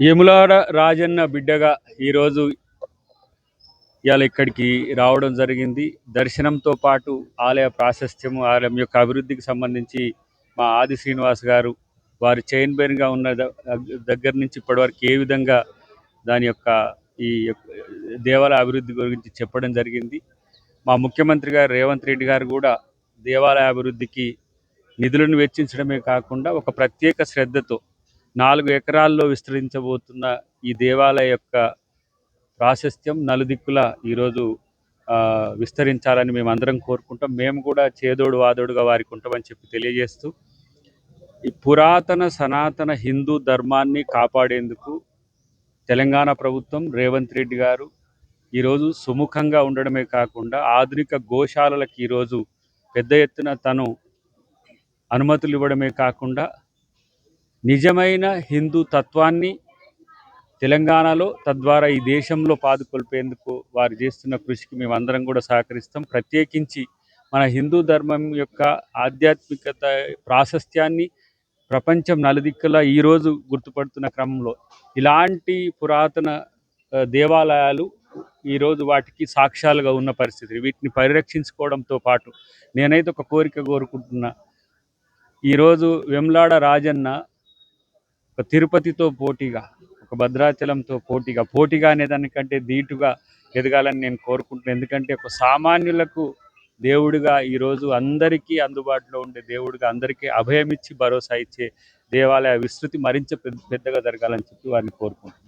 యములాడ రాజన్న బిడ్డగా ఈరోజు ఇవాళ ఇక్కడికి రావడం జరిగింది. దర్శనంతో పాటు ఆలయ ప్రాశస్త్యము ఆలయం యొక్క అభివృద్ధికి సంబంధించి మా ఆది శ్రీనివాస్ గారు వారి చైర్మన్గా ఉన్న దగ్గర నుంచి ఇప్పటివరకు ఏ విధంగా దాని యొక్క ఈ దేవాలయ అభివృద్ధి గురించి చెప్పడం జరిగింది. మా ముఖ్యమంత్రి గారు రేవంత్ రెడ్డి గారు కూడా దేవాలయ అభివృద్ధికి నిధులను వెచ్చించడమే కాకుండా ఒక ప్రత్యేక శ్రద్ధతో నాలుగు ఎకరాల్లో విస్తరించబోతున్న ఈ దేవాలయ యొక్క ప్రాశస్త్యం నలుదిక్కుల ఈరోజు విస్తరించాలని మేము అందరం కోరుకుంటాం. మేము కూడా చేదోడు వాదోడుగా వారికి ఉంటామని చెప్పి తెలియజేస్తూ ఈ పురాతన సనాతన హిందూ ధర్మాన్ని కాపాడేందుకు తెలంగాణ ప్రభుత్వం రేవంత్ రెడ్డి గారు ఈరోజు సుముఖంగా ఉండడమే కాకుండా ఆధునిక గోశాలలకు ఈరోజు పెద్ద ఎత్తున తను అనుమతులు ఇవ్వడమే కాకుండా నిజమైన హిందూ తత్వాన్ని తెలంగాణలో తద్వారా ఈ దేశంలో పాదుకొల్పేందుకు వారు చేస్తున్న కృషికి మేమందరం కూడా సహకరిస్తాం. ప్రత్యేకించి మన హిందూ ధర్మం యొక్క ఆధ్యాత్మికత ప్రాశస్త్యాన్ని ప్రపంచం నలుదిక్కులా ఈరోజు గుర్తుపడుతున్న క్రమంలో ఇలాంటి పురాతన దేవాలయాలు ఈరోజు వాటికి సాక్ష్యాలుగా ఉన్న పరిస్థితి. వీటిని పరిరక్షించుకోవడంతో పాటు నేనైతే ఒక కోరిక కోరుకుంటున్నా. ఈరోజు వెమ్లాడ రాజన్న ఒక తిరుపతితో పోటీగా ఒక భద్రాచలంతో పోటీగా పోటీగా అనే దానికంటే ధీటుగా ఎదగాలని నేను కోరుకుంటున్నాను. ఎందుకంటే ఒక సామాన్యులకు దేవుడిగా ఈరోజు అందరికీ అందుబాటులో ఉండే దేవుడిగా అందరికీ అభయమిచ్చి భరోసా ఇచ్చే దేవాలయ విస్తృతి మరింత పెద్ద- పెద్దగా జరగాలని చెప్పి వారిని కోరుకుంటున్నాను.